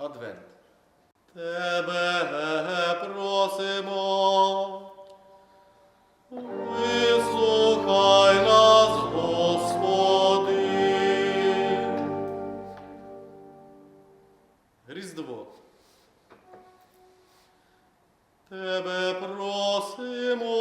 Адвент. Тебе просимо. Вислухай нас, Господи. Різдво. Тебе просимо.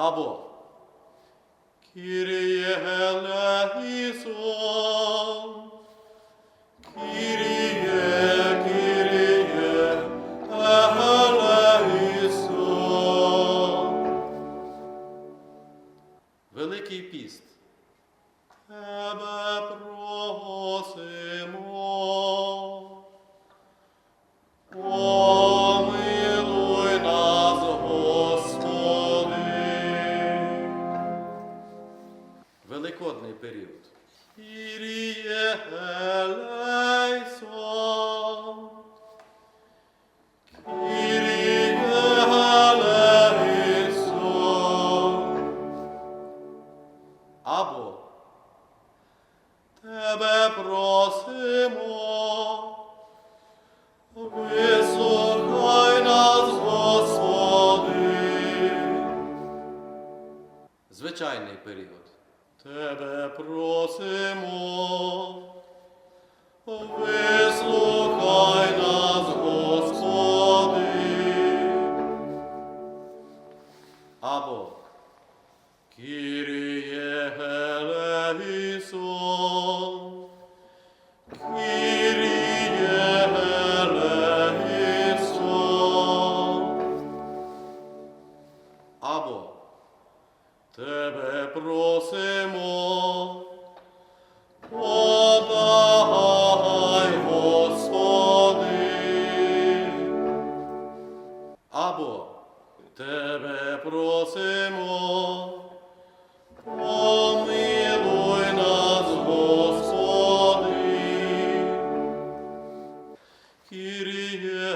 Або Кіріє елегісон. Кіріє, Кіріє, елегісон. Великий піст. Тебе просимо. Великодний період. Кіріє елейсон. Або Тебе просимо, вислухай нас, Господи. Звичайний період. Тебе просимо, вислухай нас, Господи. Або Кіріє елегісон, Кіріє елегісон. Або тебе просимо. Подай, Господи. Або тебе просимо. Помилуй нас, Господи. Киріє